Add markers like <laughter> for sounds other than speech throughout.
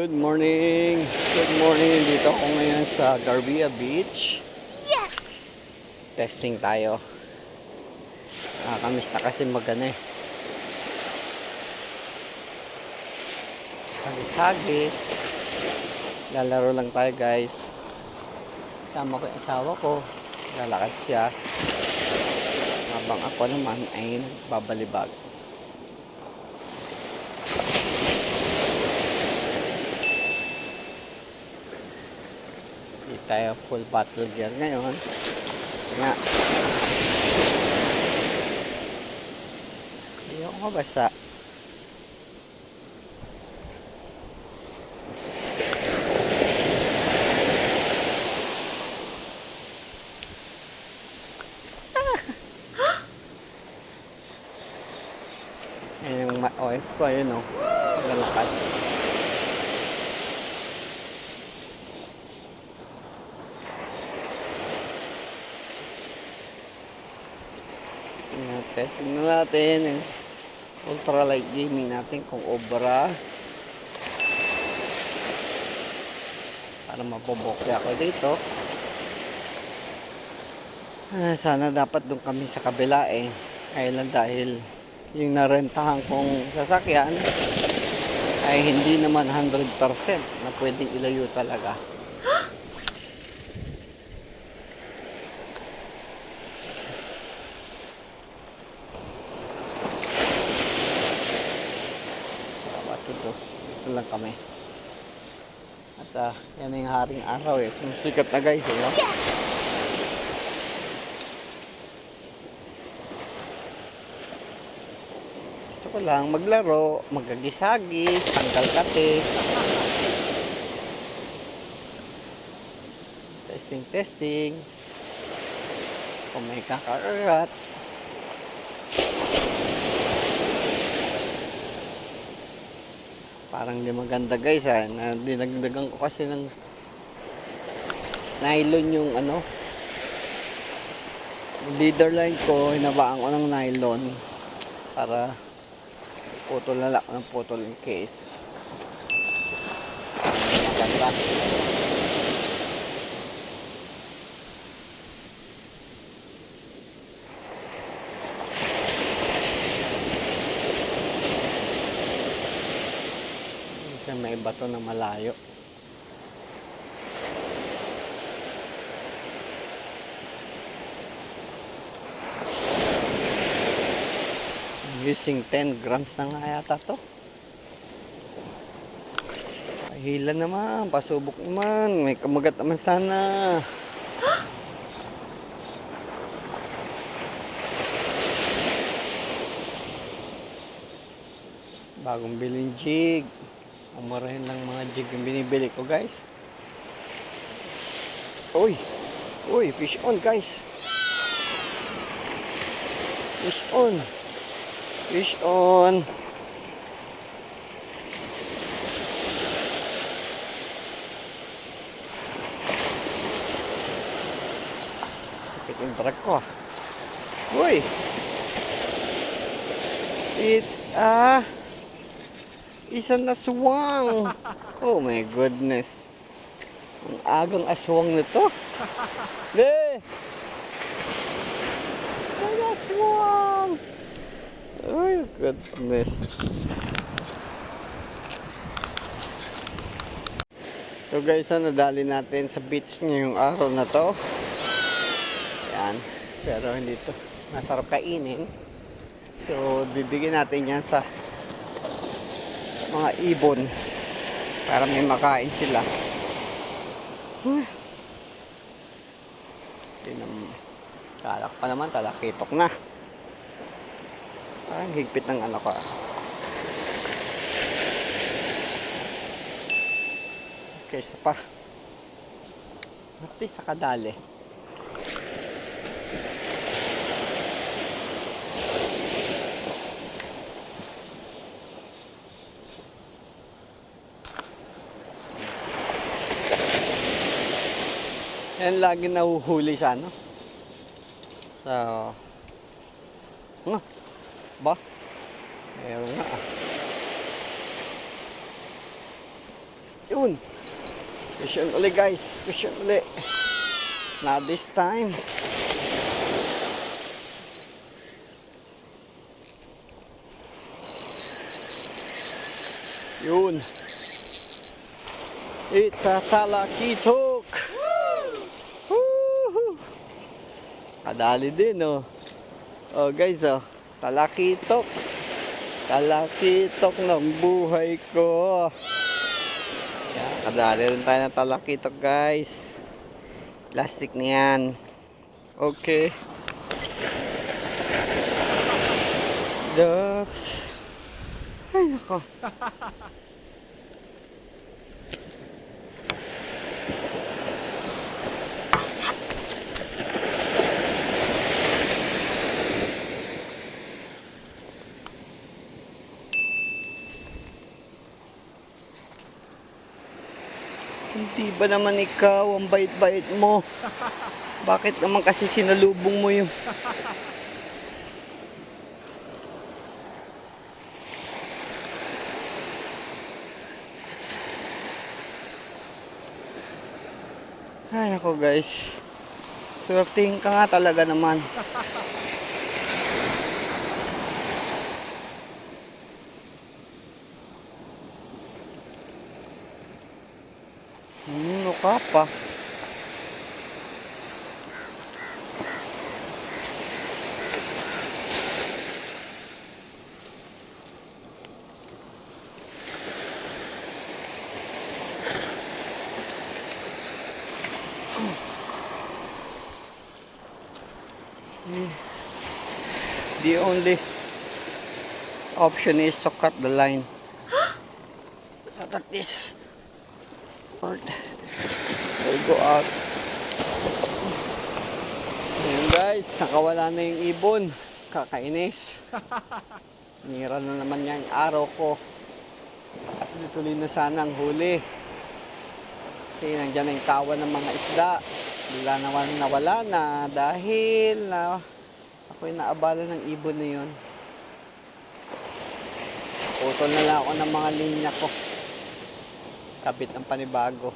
Good morning! Good morning! Dito ako ngayon sa Garbia Beach. Yes! Testing tayo. Nakakamiss na kasi magana eh. Hagis-hagis. Lalaro lang tayo guys. Sama ko yung asawa ko. Lalakad siya. Habang ako naman ay babalibag. Tayo full battle gear ngayon. Nga. Hindi ako mabasa. Ayan <gasps> yung ma- OF ko, ayun o. Lalakad. Natin. Tingnan natin yung ultralight gaming natin kung obra. Para mapobokya ako dito. Ah, sana dapat doon kami sa kabila eh. Kaya lang dahil yung narentahan kong sasakyan ay hindi naman 100% na pwedeng ilayo talaga. Dapat ito. Ito lang kami. At ah, yan yung haring araw eh. Sumisikat na guys eh. no? Yes! Gusto ko lang maglaro, magagis-hagis, tanggal kate. Testing, testing. Kung may kakarat. Parang di maganda guys ha. Na, dinagdagan ko kasi ng nylon yung ano. Leader line ko, hinabaan ko ng nylon para putol na lang ng putol in case. Maganda. Kasi may bato na malayo. Using 10 grams na nga yata to. Pahila naman, pasubok naman. May kamagat naman sana. Bagong biling jig. Umarahin lang mga jig yung binibili ko guys. Uy! Uy, fish on guys! Fish on! Fish on! Sakit yung truck ko ah. Uy! It's a... Isang aswang! Oh my goodness! Ang agang aswang na to! De! Ang aswang! Oh goodness! So guys, ah, nadali natin sa beach ngayong araw na to. Yan. Pero hindi to masarap kainin. So, bibigyan natin yan sa mga ibon para may makain sila. Huh. Talak pa naman, talakitok na. Parang higpit ng ano ko. Okay, isa pa. Mati sa kadali. Yan lagi nahuhuli sa ano? Sa... Ano? Ba? Meron nga ah. Yun. Question uli guys. Question uli. Not this time. Yun. It's a talakitok. Kadali din, oh. Oh, guys, oh. Talakitok. Talakitok ng buhay ko. Yan, kadali rin tayo ng talakitok, guys. Plastic na yan. Okay. That's... Ay, nako. <laughs> Hindi ba naman ikaw ang bait-bait mo? Bakit naman kasi sinalubong mo yung... Ay nako guys. Swertihin ka nga talaga naman. Hmm, no ka pa. The only option is to cut the line. <gasps> so that this part will go out. Ayan guys, nakawala na yung ibon. Kakainis. <laughs> Nira na naman niya yung araw ko. Tuloy na sana ang huli. Kasi nandiyan na yung kawan ng mga isda. Bigla naman nawala na dahil na ako'y naabala ng ibon na yun. Putol na lang ako ng mga linya ko. Kabit ng panibago.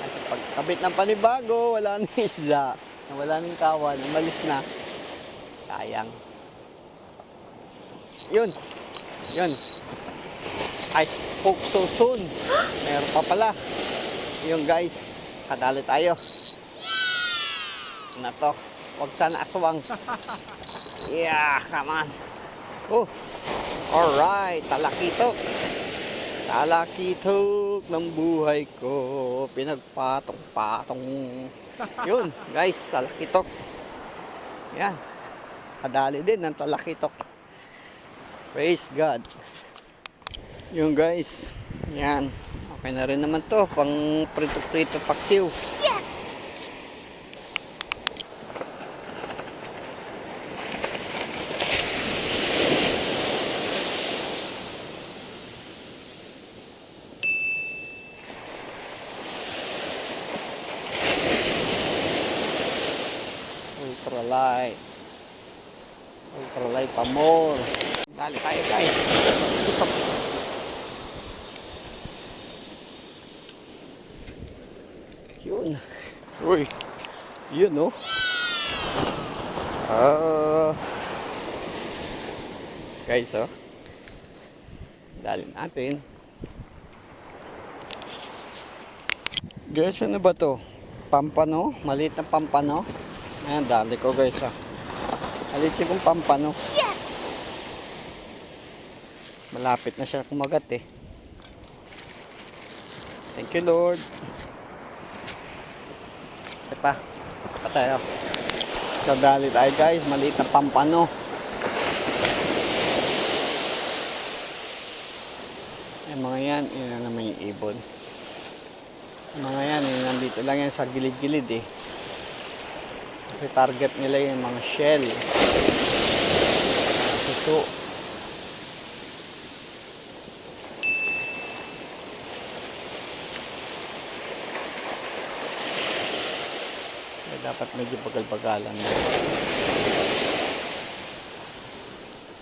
At pag kabit ng panibago, wala na yung isda. Wala na yung kawan, umalis na. Sayang. Yun. Yun. I spoke so soon. Meron pa pala. Yung guys, kadali tayo. Na to. Huwag sana aswang. <laughs> Yeah, come on. Oh. Alright, talakitok. Talakitok ng buhay ko. Pinagpatong-patong. Yun, guys, talakitok. Yan. Kadali din ng talakitok. Praise God. Yung guys, yan. Okay na rin naman to, pang prito-prito paksiw. Yes! Ultralight. Ultralight pa more. Dali tayo guys. Ito. Yun. Uy. Yun oh. Ah. guys oh. Dali natin. Guys, ano ba to? Pampano? Maliit na pampano? Ayan, dali ko guys ah. Maliit siya kong pampano. Yes! Malapit na siya kumagat eh. Thank you Lord. Isa pa. Pa tayo. So dali tayo guys, maliit na pampano. Yung mga yan, yun na naman yung ibon. Mga yan, yun, nandito lang yan sa gilid-gilid eh. Kasi target nila yung mga shell. Suso. Kaya dapat medyo bagal-bagalan mo.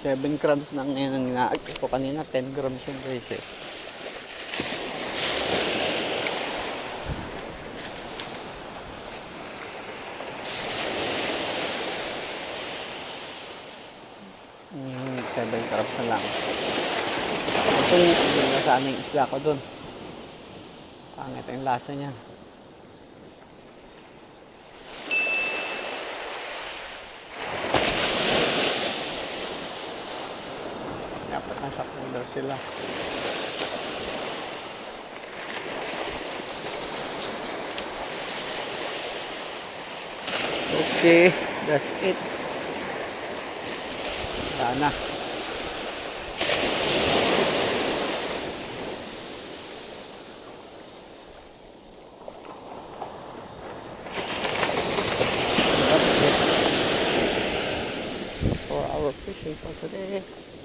7 grams na ngayon ang inaagis ko kanina. 10 grams yung guys eh. Crabs na lang. Ito yung nasaan yung isda ko dun. Pangit yung lasa niya. Dapat nasa cooler sila. Okay, that's it. Wala na. That's it for our fishing for today.